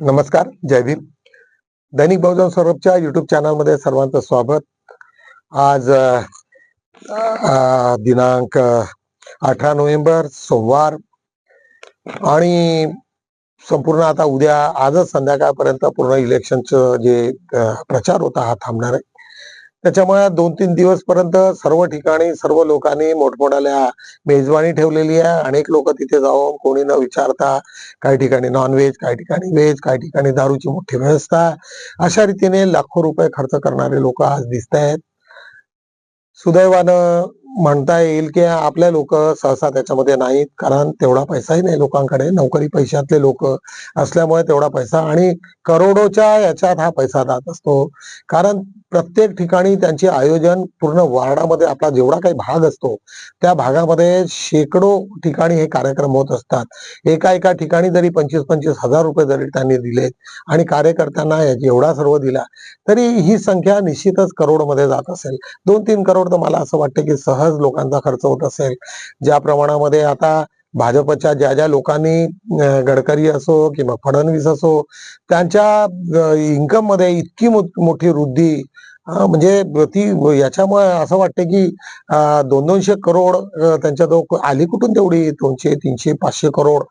नमस्कार जय भीम. दैनिक बहुजन सौरभच्या युट्यूब चॅनलमध्ये सर्वांचं स्वागत. आज दिनांक अठरा नोव्हेंबर सोमवार आणि संपूर्ण आता उद्या आजच संध्याकाळपर्यंत पूर्ण इलेक्शनचं जे प्रचार होता हा थांबणार आहे. त्याच्यामुळे दोन तीन दिवस पर्यंत सर्व ठिकाणी सर्व लोकांनी मोठमोठ्याल्या मेजवानी ठेवलेली आहे. अनेक लोक तिथे जाऊन कोणी न विचारता काही ठिकाणी नॉनव्हेज काही ठिकाणी व्हेज काही ठिकाणी दारूची मोठी व्यवस्था अशा रीतीने लाखो रुपये खर्च करणारे लोक आज दिसत आहेत सुदैवानं म्हणता येईल की आपले लोक सहसा त्याच्यामध्ये नाहीत कारण तेवढा पैसाही नाही लोकांकडे. नोकरी पैशातले लोक असल्यामुळे तेवढा पैसा आणि करोडोच्या याच्यात हा पैसा जात असतो. कारण प्रत्येक ठिकाणी त्यांचे आयोजन पूर्ण वार्डामध्ये आपला जेवढा काही भाग असतो त्या भागामध्ये शेकडो ठिकाणी हे कार्यक्रम होत असतात. एका एका ठिकाणी जरी पंचवीस पंचवीस हजार रुपये जरी त्यांनी दिलेत आणि कार्यकर्त्यांना एवढा सर्व दिला तरी ही संख्या निश्चितच करोडमध्ये जात असेल. दोन तीन करोड तर मला असं वाटतं की सहज लोकांचा खर्च होत असेल. ज्या प्रमाणामध्ये आता भाजपच्या ज्या ज्या लोकांनी गडकरी असो किंवा फडणवीस असो त्यांच्या इन्कममध्ये इतकी मोठी वृद्धी म्हणजे ती याच्यामुळे असं वाटतं की दोन दोनशे करोड त्यांच्या तो आली कुठून तेवढी? दोनशे तीनशे पाचशे करोड.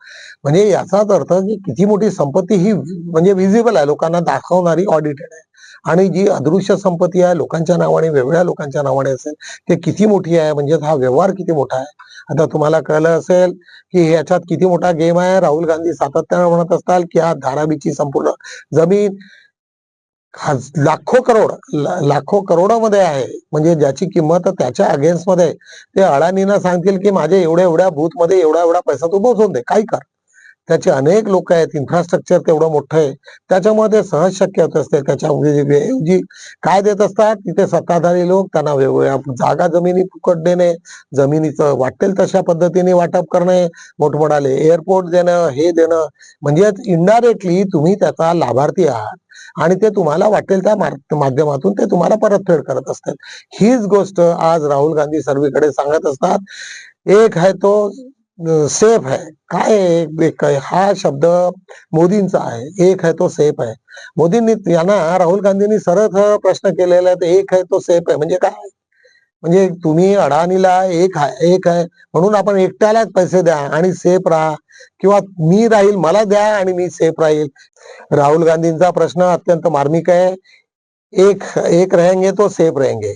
म्हणजे याचाच अर्थ की किती मोठी संपत्ती ही म्हणजे विजिबल आहे. लोकांना दाखवणारी ऑडिटेड आहे. आणि जी अदृश्य संपत्ती आहे लोकांच्या नावाने वेगवेगळ्या लोकांच्या नावाने असेल ते किती मोठी आहे? म्हणजे हा व्यवहार किती मोठा आहे? आता तुम्हाला कळलं असेल की ह्याच्यात किती मोठा गेम आहे. राहुल गांधी सातत्यानं म्हणत असतात की हा धारावीची संपूर्ण जमीन लाखो करोड लाखो करोडामध्ये आहे. म्हणजे ज्याची किंमत त्याच्या अगेन्स्टमध्ये ते अडाणीनं सांगतील की माझे एवढ्या एवढ्या बूथमध्ये एवढा एवढा पैसा तू पोहोचवून दे. काही कर त्याचे अनेक लोक आहेत इन्फ्रास्ट्रक्चर तेवढं मोठं आहे. त्याच्यामुळे ते सहज शक्य होत असते. त्याच्या ऐवजी काय देत असतात? तिथे सत्ताधारी लोक त्यांना वेगवेगळ्या जागा जमिनी फुकट देणे जमिनीचं वाटेल तशा पद्धतीने वाटप करणे मोठमोठाले एअरपोर्ट देणं हे देणं. म्हणजे इनडायरेक्टली तुम्ही त्याचा लाभार्थी आहात. आणि ते तुम्हाला वाटेल त्या माध्यमातून ते तुम्हाला परतफेड करत असतात. हीच गोष्ट आज राहुल गांधी सर्वीकडे सांगत असतात. एक आहे तो सेफ आहे. काय आहे? एक हा शब्द मोदींचा आहे. एक आहे तो सेफ आहे. मोदींनी यांना राहुल गांधींनी सरळ प्रश्न केलेला आहे एक आहे तो सेफ आहे. म्हणजे काय? म्हणजे तुम्ही अडाणीला एक आहे एक आहे. म्हणून आपण एकट्यालाच पैसे द्या आणि सेफ राहा. किंवा मी राहील मला द्या आणि मी सेफ राहील. राहुल गांधींचा प्रश्न अत्यंत मार्मिक आहे. एक एक रहेंगे तो सेफ रहेंगे.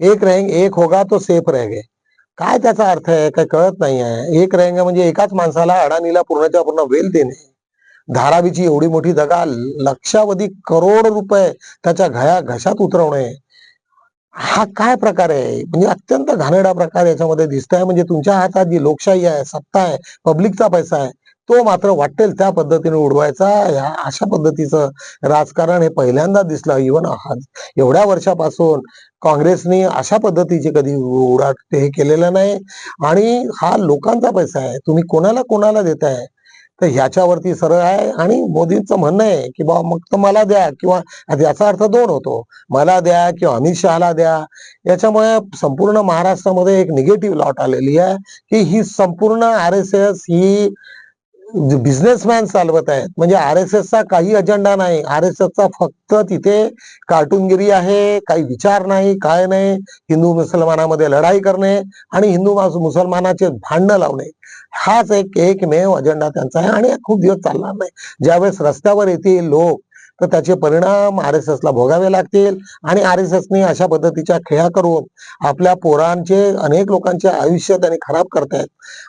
एक रहेंगे एक होगा तो सेफ रहेंगे. काय त्याचा अर्थ आहे? काय कळत नाही आहे. एक रेंगा म्हणजे एकाच माणसाला अडाणीला पूर्णच्या पूर्ण वेल देणे. धारावीची एवढी मोठी दगा लक्षावधी करोड रुपये त्याच्या घया घशात उतरवणे. हा काय प्रकार आहे? म्हणजे अत्यंत घाणेरडा प्रकार याच्यामध्ये दिसत आहे म्हणजे तुमच्या हातात जी लोकशाही आहे सत्ता आहे पब्लिकचा पैसा आहे तो मात्र वाटेल त्या पद्धतीने उडवायचा. या अशा पद्धतीचं राजकारण हे पहिल्यांदा दिसलं. इव्हन एवढ्या वर्षापासून काँग्रेसने अशा पद्धतीचे कधी उडाट हे केलेलं नाही. आणि हा लोकांचा पैसा आहे. तुम्ही कोणाला कोणाला देताय? तर ह्याच्यावरती सरळ आहे. आणि मोदींचं म्हणणं आहे की बाबा मग तर मला द्या. किंवा याचा अर्थ दोन होतो. मला द्या किंवा अमित शहाला द्या. याच्यामुळे संपूर्ण महाराष्ट्रामध्ये एक निगेटिव्ह लॉट आलेली आहे की ही संपूर्ण आर एस एस ही बिझनेसमॅन चालवत आहेत म्हणजे आर एस एसचा काही अजेंडा नाही. आर एस एसचा फक्त तिथे कार्टूनगिरी आहे काही विचार नाही काय नाही हिंदू मुसलमानामध्ये लढाई करणे आणि हिंदू मुसलमानाचे भांडणं लावणे. हाच एक एकमेव अजेंडा त्यांचा आहे आणि खूप दिवस चालणार नाही. ज्यावेळेस रस्त्यावर येतील लोक तर त्याचे परिणाम आर एस ला भोगावे लागतील. आणि आर एस एसने अशा पद्धतीच्या खेळा करून आपल्या पोरांचे अनेक लोकांचे आयुष्य त्यांनी खराब करतायत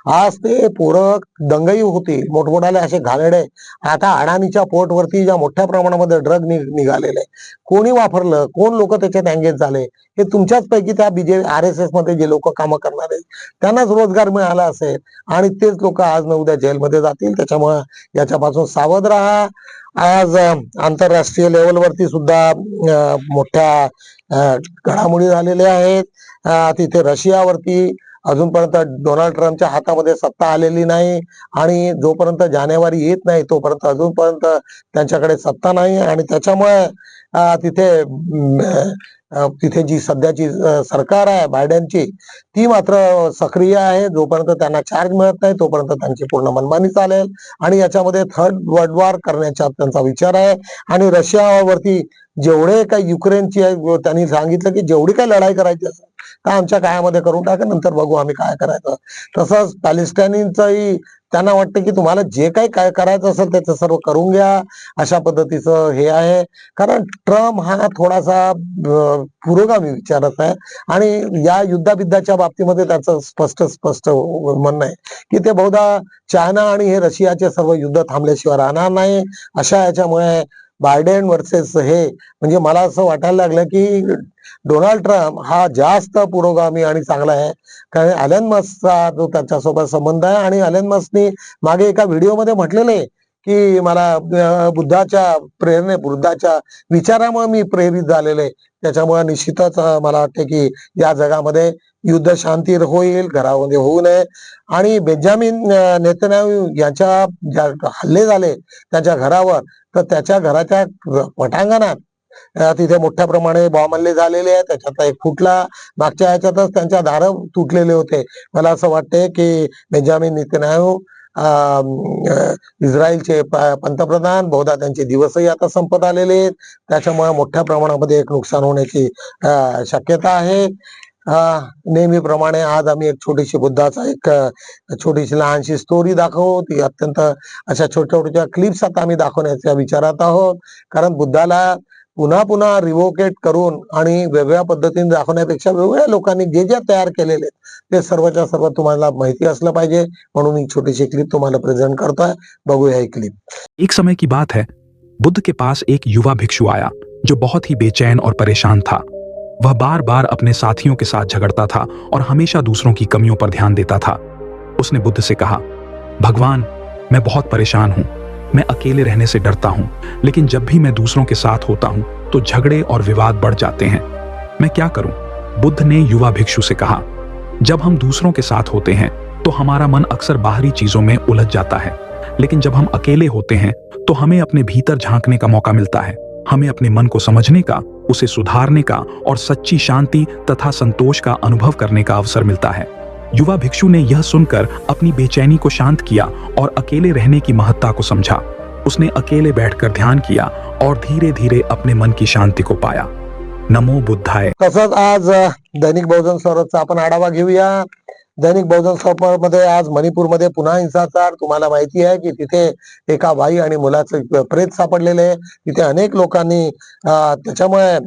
आज ते पोरं दंगई होती मोठमोठाले असे घाणेडे. आता अडाणीच्या पोटवरती ज्या मोठ्या प्रमाणामध्ये ड्रग निघालेले कोणी वापरलं? कोण लोक त्याच्यात एंगेज झाले? हे तुमच्याच पैकी त्या बीजे आर एस एसमध्ये जे लोक कामं करणारे त्यांनाच रोजगार मिळाला असेल. आणि तेच लोक आज न उद्या जेलमध्ये जातील. त्याच्यामुळे याच्यापासून सावध राहा. आज आंतरराष्ट्रीय लेवलवरती सुद्धा मोठ्या घडामोडी झालेल्या आहेत. तिथे रशियावरती अजूनपर्यंत डोनाल्ड ट्रम्पच्या हातामध्ये सत्ता आलेली नाही आणि जोपर्यंत जानेवारी येत नाही तोपर्यंत अजूनपर्यंत त्यांच्याकडे सत्ता नाही. आणि त्याच्यामुळे तिथे तिथे जी सध्याची सरकार आहे बायडनची ती मात्र सक्रिय आहे. जोपर्यंत त्यांना चार्ज मिळत नाही तोपर्यंत त्यांची पूर्ण मनमानी चालेल. आणि याच्यामध्ये थर्ड वर्ल्ड वॉर करण्याचा त्यांचा विचार आहे. आणि रशियावरती जेवढे काही युक्रेनची आहे, त्यांनी सांगितलं की जेवढी काही लढाई करायची असेल तर आमच्या काळामध्ये करून टाका नंतर बघू आम्ही काय करायचं. तसंच पॅलेस्टाईनचंही त्यांना वाटतं की तुम्हाला जे काही काय करायचं असेल त्याचं सर्व करून घ्या अशा पद्धतीचं हे आहे. कारण ट्रम्प हा थोडासा पुरोगामी विचारत आहे आणि या युद्धाबिद्धाच्या बाबतीमध्ये त्याचं स्पष्ट स्पष्ट म्हणणं आहे की ते बहुधा चायना आणि हे रशियाचे सर्व युद्ध थांबल्याशिवाय राहणार नाही. अशा याच्यामुळे बायडेन वर्सेस हे म्हणजे मला असं वाटायला लागलं की डोनाल्ड ट्रम्प हा जास्त पुरोगामी आणि चांगला आहे. कारण अलन मस्कचा जो त्याच्यासोबत संबंध आहे आणि अलन मस्कनी मागे एका व्हिडिओमध्ये म्हटलेलं आहे की मला बुद्धाच्या प्रेरणे बुद्धाच्या विचारामुळे मी प्रेरित झालेले आहे. त्याच्यामुळे निश्चितच मला वाटते की या जगामध्ये युद्ध शांती होईल घरामध्ये होऊ नये. आणि बेंजामिन अं, नेतन्याहू यांच्या ज्या हल्ले झाले त्यांच्या घरावर तर त्याच्या घराच्या पटांगणात तिथे मोठ्या प्रमाणे बॉम्ब हल्ले झालेले आहेत. त्याच्यात एक फुटला मागच्या ह्याच्यातच त्यांच्या दार तुटलेले होते. मला असं वाटते की बेंजामिन नेतन्याहू इस्रायलचे पंतप्रधान बहुधा त्यांचे दिवसही आता संपत आलेले आहेत. त्याच्यामुळे मोठ्या प्रमाणामध्ये एक नुकसान होण्याची शक्यता आहे. नेहमीप्रमाणे आज आम्ही एक छोटीशी बुद्धाचा एक छोटीशी लहानशी स्टोरी दाखवू. ती अत्यंत अशा छोट्या छोट्या क्लिप्स आता आम्ही दाखवण्याच्या विचारात आहोत. कारण बुद्धाला पुन्हा पुन्हा रिवोकेट करून आणि वेगळ्या पद्धतीने दाखवण्यापेक्षा वेगवेगळ्या लोकांनी जे जे तयार आहेत, ते सर्वच्या सर्व तुम्हाला माहिती असलं पाहिजे. म्हणून ही छोटीशी क्लिप तुम्हाला प्रेझेंट करतोय. बघूया ही क्लिप एक समय की बात है बुद्ध के पास एक युवा भिक्षु आया जो बहुत ही बेचैन और परेशान था। वह बार बार अपने साथियों के साथ झगड़ता था और हमेशा दूसरों की कमियों पर ध्यान देता था। उसने बुद्ध से कहा भगवान मैं बहुत परेशान हूँ। मैं अकेले रहने से डरता हूँ, लेकिन जब भी मैं दूसरों के साथ होता हूँ तो झगड़े और विवाद बढ़ जाते हैं। मैं क्या करूँ? बुद्ध ने युवा भिक्षु से कहा, जब हम दूसरों के साथ होते हैं तो हमारा मन अक्सर बाहरी चीज़ों में उलझ जाता है। लेकिन जब हम अकेले होते हैं तो हमें अपने भीतर झांकने का मौका मिलता है। हमें अपने मन को समझने का, उसे सुधारने का और सच्ची शांति तथा संतोष का अनुभव करने का अवसर मिलता है। युवा भिक्षु ने यह सुनकर अपनी बेचैनी को शांत किया और अकेले रहने की महत्ता को समझा। उसने अकेले बैठकर ध्यान किया और धीरे धीरे अपने मन की शांति को पाया। नमो बुद्धाय। तसंच आज दैनिक बहुजन स्वराजचा आपण आढावा घेऊया. दैनिक बहुजन स्वरामध्ये आज मणिपूरमध्ये पुन्हा हिंसाचार. तुम्हाला माहिती आहे की तिथे एका बाई आणि मुलाचं प्रेत सापडलेले तिथे अनेक लोकांनी त्याच्यामुळे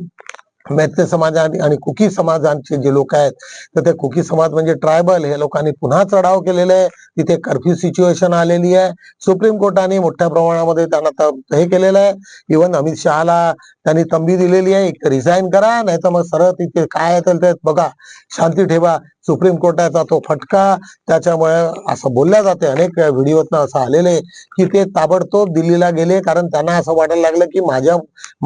मैत्री समाज आणि कुकी समाजांचे जे लोक आहेत तर ते कुकी समाज म्हणजे ट्रायबल. हे लोकांनी पुन्हा चढाव केलेले आहे. तिथे कर्फ्यू सिच्युएशन आलेली आहे. सुप्रीम कोर्टाने मोठ्या प्रमाणामध्ये त्यांना हे केलेलं आहे. इव्हन अमित शहाला त्यांनी तंबी दिलेली आहे. एक रिझाईन करा नाही तर मग सरळ तिथे काय असेल ते बघा. शांती ठेवा. सुप्रीम कोर्टाचा तो फटका त्याच्यामुळे असं बोलल्या जाते. अनेक व्हिडिओतनं असं आलेले की ते ताबडतोब दिल्लीला गेले कारण त्यांना असं वाटायला लागलं की माझ्या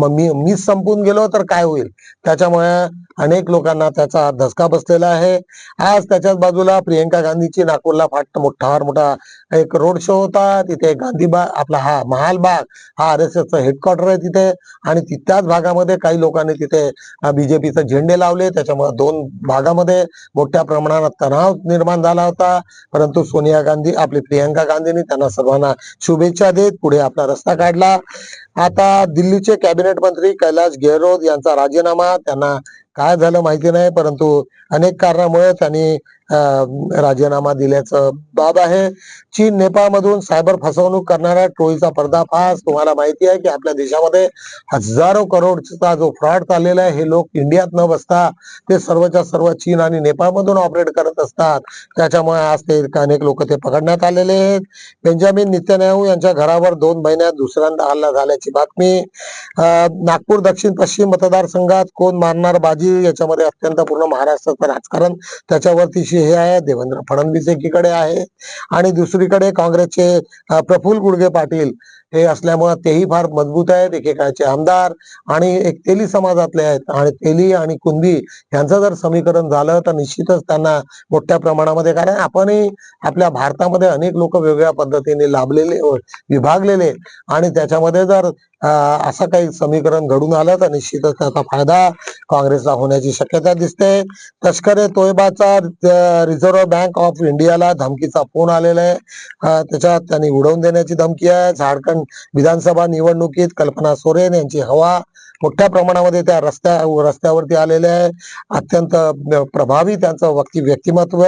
मी मीच संपून गेलो तर काय होईल? त्याच्यामुळे अनेक लोकांना त्याचा धसका बसलेला आहे. आज त्याच्याच बाजूला प्रियंका गांधीची नागपूरला फाट मोठा फार मोठा एक रोड शो होता. तिथे गांधी बाग आपला हा महाल बाग हा आर एस एसचं हेडक्वार्टर आहे तिथे. आणि त्याच भागामध्ये काही लोकांनी तिथे बीजेपीचे झेंडे लावले. त्याच्यामुळे दोन भागामध्ये मोठ्या प्रमाणात तणाव निर्माण झाला होता. परंतु सोनिया गांधी आपली प्रियंका गांधींनी त्यांना सर्वांना शुभेच्छा देत पुढे आपला रस्ता काढला. आता दिल्लीचे कॅबिनेट मंत्री कैलाश गेहलोत यांचा राजीनामा त्यांना काय झालं माहिती नाही परंतु अनेक कारणामुळेच आणि राजीनामा दिल्याचं बाब आहे. चीन नेपाळमधून सायबर फसवणूक करणाऱ्या टोळीचा पर्दाफाश तुम्हाला माहिती आहे की आपल्या देशामध्ये हजारो करोडचा जो फ्रॉड चाललेला आहे हे लोक इंडियात न बसता ते सर्वच्या सर्व चीन आणि नेपाळमधून ऑपरेट करत असतात. त्याच्यामुळे आज ते अनेक लोक ते पकडण्यात आलेले आहेत. बेंजामिन नित्यानाहू यांच्या घरावर दोन महिन्यात दुसऱ्यांदा हल्ला झाल्याची बातमी. नागपूर दक्षिण पश्चिम मतदारसंघात कोण मारणार बाजी याच्यामध्ये अत्यंत पूर्ण महाराष्ट्राचं राजकारण त्याच्यावरती हे आहे देवेंद्र फडणवीस एकीकडे आहे आणि दुसरीकडे काँग्रेसचे प्रफुल्ल गुडगे पाटील हे असल्यामुळे तेही फार मजबूत आहेत एकेकाळचे आमदार आणि एक तेली समाजातले आहेत. आणि तेली आणि कुंदी यांचं जर समीकरण झालं तर निश्चितच त्यांना मोठ्या प्रमाणामध्ये कारण आपणही आपल्या भारतामध्ये अनेक लोक वेगवेगळ्या पद्धतीने लाभलेले विभागलेले आणि त्याच्यामध्ये जर असं काही समीकरण घडून आलं तर निश्चितच त्याचा फायदा काँग्रेसला होण्याची शक्यता दिसते. तस्करे तोयबाचा रिझर्व्ह बँक ऑफ इंडियाला धमकीचा फोन आलेला आहे. त्याच्यात त्यांनी उडवून देण्याची धमकी आहे. झारखंड विधानसभा निवडणुकीत कल्पना सोरेन यांची हवा मोठ्या प्रमाणामध्ये त्या रस्त्या रस्त्यावरती आलेले आहे अत्यंत प्रभावी त्यांचं व्यक्ती व्यक्तिमत्व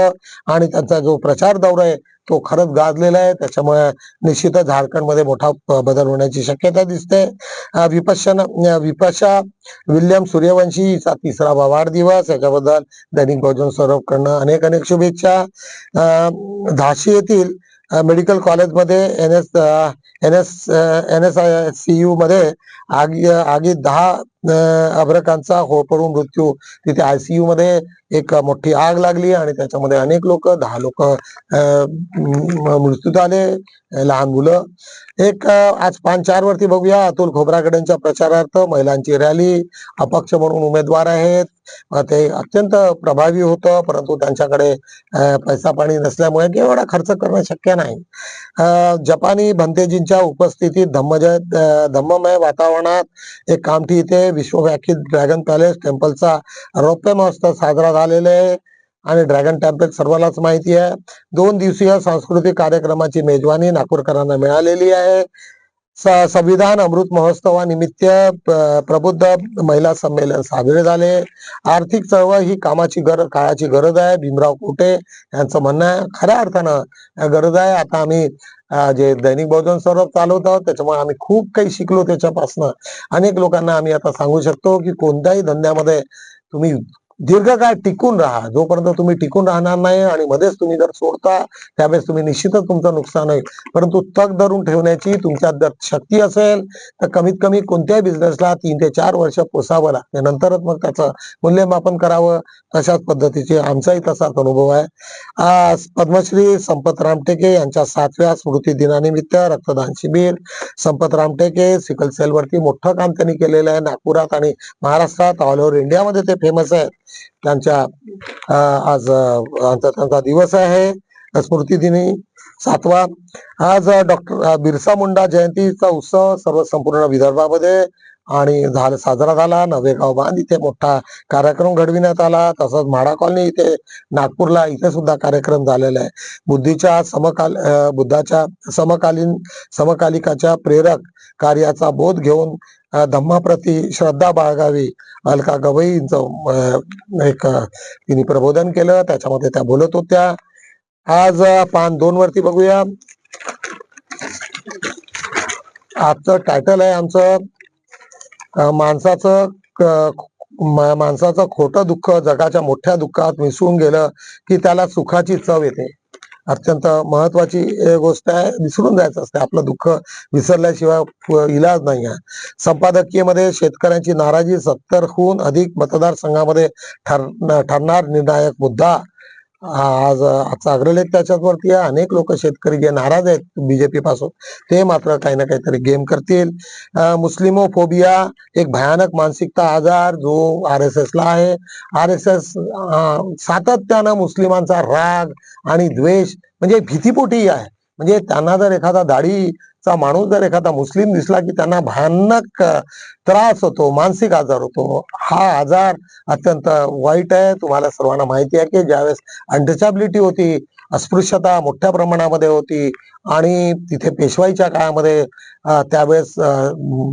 आणि त्यांचा जो प्रचार दौरा आहे तो खरंच गाजलेला आहे. त्याच्यामुळे निश्चितच झारखंडमध्ये मोठा बदल होण्याची शक्यता दिसते. विपशन विपशा विल्यम सूर्यवंशीचा तिसरा वाढदिवस. याच्याबद्दल दैनिक बहुजन सौरभकडनं अनेक अनेक शुभेच्छा. अं, झाशी येथील मेडिकल कॉलेजमध्ये N S N S N S I C U मध्ये आगी आगी दहा अभ्रकांचा होरपळून मृत्यू. तिथे आयसीयू मध्ये एक मोठी आग लागली आणि त्याच्यामध्ये अनेक लोक दहा लोक मृत्यूत आले लहान मुलं. एक आज पान चार वरती बघूया. अतुल खोब्रागडेंच्या प्रचारार्थ महिलांची रॅली अपक्ष म्हणून उमेदवार आहेत. ते अत्यंत प्रभावी होतं परंतु त्यांच्याकडे पैसा पाणी नसल्यामुळे एवढा खर्च करणं शक्य नाही. अं, जपानी भंतेजींच्या उपस्थितीत धम्मजय धम्ममय वातावरणात एक कामठी इथे विश्वव्याखित ड्रॅगन पॅलेस टेम्पलचा रौप्य महोत्सव साजरा झालेला आहे आणि ड्रॅगन टेम्पल सर्वांनाच माहिती आहे. दोन दिवसीय सांस्कृतिक कार्यक्रमाची मेजवानी नागपूरकरांना मिळालेली आहे. संविधान अमृत महोत्सवानिमित्त प्रबुद्ध महिला संमेलन साजरे झाले. आर्थिक चळवळ ही कामाची गरज काळाची गरज आहे. भीमराव कोटे यांचं म्हणणं आहे खऱ्या अर्थानं गरज आहे. आता आम्ही जे दैनिक बहुजन सौरभ चालवत आहोत त्याच्यामुळे आम्ही खूप काही शिकलो त्याच्यापासनं. अनेक लोकांना आम्ही आता सांगू शकतो की कोणत्याही धंद्यामध्ये तुम्ही दीर्घकाळ टिकून राहा. जोपर्यंत तुम्ही टिकून राहणार नाही आणि मध्येच तुम्ही जर सोडता त्यावेळेस तुम्ही निश्चितच तुमचं नुकसान होईल. परंतु तग धरून ठेवण्याची तुमच्यात जर शक्ती असेल तर कमीत कमी कोणत्याही बिझनेसला तीन ते चार वर्ष पोसावं लागते. नंतरच मग त्याचं मूल्यमापन करावं तशाच पद्धतीचे आमचाही तसाच अनुभव आहे. आज पद्मश्री संपत रामटेके यांच्या सातव्या स्मृती दिनानिमित्त रक्तदान शिबिर संपत रामटेके सिकल सेल वरती मोठं काम त्यांनी केलेलं आहे. नागपुरात आणि महाराष्ट्रात ऑल ओव्हर इंडियामध्ये ते फेमस आहेत. त्यांच्या आज त्यांचा दिवस आहे. स्मृती दिनी सातवा. आज डॉक्टर बिरसा मुंडा जयंतीचा उत्सव सर्व संपूर्ण विदर्भामध्ये आणि झाला साजरा झाला नवेगाव बांध इथे मोठा कार्यक्रम घडविण्यात आला. तसंच म्हाडा कॉलनी इथे नागपूरला इथे सुद्धा कार्यक्रम झालेला आहे. बुद्धीच्या समकाल बुद्धाच्या समकालीन समकालिकाच्या प्रेरक कार्याचा बोध घेऊन धम्माप्रती श्रद्धा बाळगावी. अलका गवईंचं एक तिने प्रबोधन केलं. त्याच्यामध्ये त्या बोलत होत्या. आज पान दोन वरती बघूया. आजचं टायटल आहे आमचं माणसाचं माणसाचं खोटं दुःख जगाच्या मोठ्या दुःखात मिसळून गेलं की त्याला सुखाची चव येते. अत्यंत महत्वाची गोष्ट आहे विसरून जायचं असते आपलं दुःख विसरल्याशिवाय इलाज नाही आहे. संपादकीयमध्ये शेतकऱ्यांची नाराजी सत्तरहून अधिक मतदारसंघामध्ये ठर ठरणार निर्णायक मुद्दा आज चागलेले त्याच्यावरती. अनेक लोक शेतकरी जे नाराज आहेत बीजेपी पासून ते मात्र काही ना काहीतरी गेम करतील. मुस्लिमोफोबिया एक भयानक मानसिकता आजार जो आर एस एस ला आहे. आर एस एस सातत्यानं मुस्लिमांचा राग आणि द्वेष म्हणजे भीतीपोटी आहे. म्हणजे त्यांना जर एखादा दाढीचा माणूस जर एखादा मुस्लिम दिसला की त्यांना भयानक त्रास होतो मानसिक आजार होतो हा आजार अत्यंत वाईट आहे. तुम्हाला सर्वांना माहिती आहे की ज्यावेळेस अनटचॅबिलिटी होती अस्पृश्यता मोठ्या प्रमाणामध्ये होती. आणि तिथे पेशवाईच्या काळामध्ये त्यावेळेस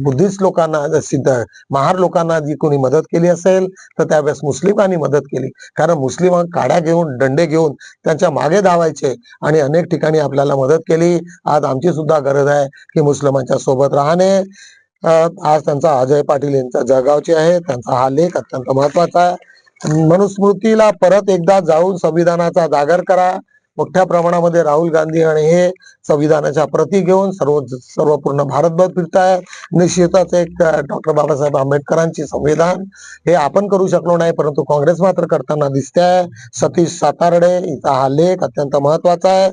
बुद्धिस्ट लोकांना सिद्ध महार लोकांना जी कोणी मदत केली असेल तर त्यावेळेस मुस्लिमांनी मदत केली. कारण मुस्लिम काड्या घेऊन दंडे घेऊन त्यांच्या मागे धावायचे आणि अनेक ठिकाणी आपल्याला मदत केली. आज आमची सुद्धा गरज आहे की मुस्लिमांच्या सोबत राहणे. आज त्यांचा अजय पाटील यांचा जळगावचे आहे. त्यांचा हा लेख अत्यंत महत्त्वाचा आहे. मनुस्मृतीला परत एकदा जाऊन संविधानाचा जागर करा. मोठ्या प्रमाणामध्ये राहुल गांधी आणि हे संविधानाच्या प्रती घेऊन सर्व सर्व पूर्ण भारतभर फिरताय. निश्चितच एक डॉक्टर बाबासाहेब आंबेडकरांची संविधान हे आपण करू शकलो नाही परंतु काँग्रेस मात्र करताना दिसते आहे सतीश सातारडे हिचा हा लेख अत्यंत महत्त्वाचा आहे.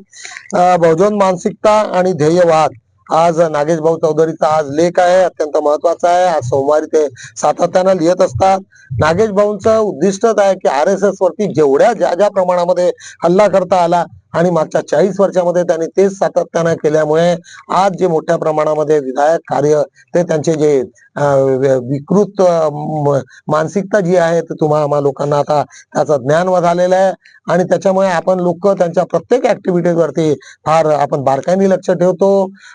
बहुजन मानसिकता आणि ध्येयवाद आज नागेश भाऊ चौधरीचा आज लेख आहे अत्यंत महत्त्वाचा आहे. आज सोमवारी ते सातत्यानं लिहित असतात. नागेश भाऊंचं उद्दिष्टच आहे की आर एस एस वरती जेवढ्या ज्या ज्या प्रमाणामध्ये हल्ला करता आला आणि मागच्या चाळीस वर्षामध्ये त्यांनी तेच सातत्यानं केल्यामुळे आज जे मोठ्या प्रमाणामध्ये विधायक कार्य ते त्यांचे जे विकृत मानसिकता जी आहे ते तुम्हा लोकांना आता त्याचं ज्ञान झालेलं आहे. आणि त्याच्यामुळे आपण लोक त्यांच्या प्रत्येक ऍक्टिव्हिटीज वरती फार आपण बारकाईने लक्ष ठेवतो.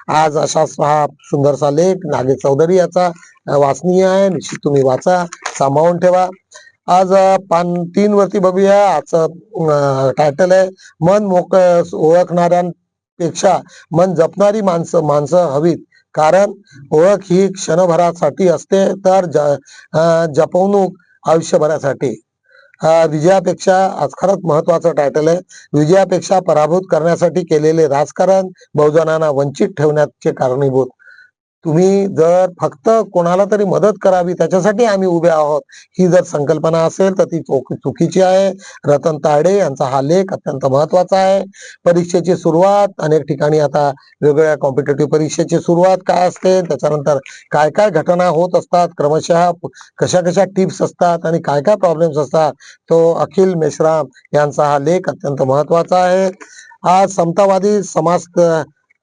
आज असा हा सुंदरसा लेख नागे चौधरी याचा वाचनीय आहे. निश्चित तुम्ही वाचा सांभाळून ठेवा. आज पान तीन वरती बघूया. आजचं टायटल आहे मन मोक ओळखणाऱ्यांपेक्षा मन जपणारी माणसं माणसं हवीत. कारण ओळख ही क्षणभरासाठी असते तर ज- जपवणूक आयुष्यभरासाठी. विजयापेक्षा आज खरंच महत्वाचं टायटल आहे. विजयापेक्षा पराभूत करण्यासाठी केलेले राजकारण बहुजनांना वंचित ठेवण्याचे कारणीभूत. तुम्ही जर फक्त कोणाला तरी मदत करावी त्याच्यासाठी आम्ही उभे आहोत. ही जर संकल्पना असेल तर ती चुकीची आहे. रतन ताडे यांचा हा लेख अत्यंत महत्त्वाचा आहे. परीक्षेची सुरुवात अनेक ठिकाणी आता वेगवेगळ्या कॉम्पिटेटिव्ह परीक्षेची सुरुवात काय असते त्याच्यानंतर काय काय घटना होत असतात क्रमशः कशा कशा टिप्स असतात आणि काय काय प्रॉब्लेम्स असतात तो अखिल मेश्राम यांचा हा लेख अत्यंत महत्त्वाचा आहे. आज समतावादी समाज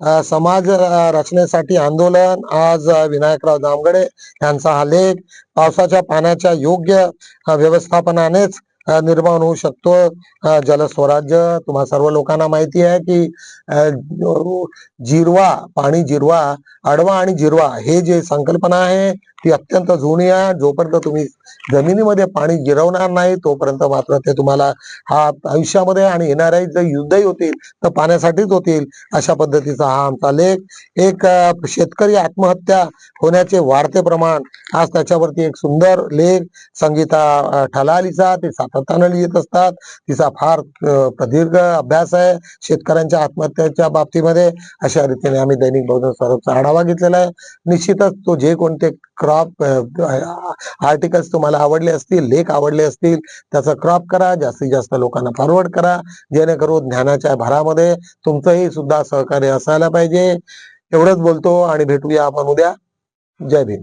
समाज रचनेसाठी आंदोलन. आज विनायकराव जामगडे यांचा हा लेख पावसाच्या पाण्याच्या योग्य व्यवस्थापनानेच निर्माण होऊ शकतो. जलस्वराज्य तुम्हा सर्व लोकांना माहिती आहे की जिरवा पाणी जिरवा आडवा आणि जिरवा हे जे संकल्पना आहे ती अत्यंत जुनी आहे. जोपर्यंत तुम्ही जमिनीमध्ये पाणी जिरवणार नाही तोपर्यंत मात्र ते तुम्हाला हा आयुष्यामध्ये आणि येणाऱ्या जर युद्धही होतील तर पाण्यासाठीच होतील अशा पद्धतीचा हा आमचा लेख. एक शेतकरी आत्महत्या होण्याचे वाढते प्रमाण आज त्याच्यावरती एक सुंदर लेख संगीता ठलालीचा ते सातत्यानं लिहित असतात. तिचा फार प्रदीर्घ अभ्यास आहे शेतकऱ्यांच्या आत्महत्याच्या बाबतीमध्ये. अशा रीतीने आम्ही दैनिक बहुजन स्वरूपचा आढावा घेतलेला आहे. निश्चितच तो जे कोणते क्रॉप आर्टिकल्स तुम्हाला आवडले असतील लेख आवडले असतील त्याचा क्रॉप करा जास्तीत जास्त लोकांना फॉरवर्ड करा जेणेकरून ज्ञानाच्या भरामध्ये तुमचंही सुद्धा सहकार्य असायला पाहिजे. एवढंच बोलतो आणि भेटूया आपण उद्या. जय भीम.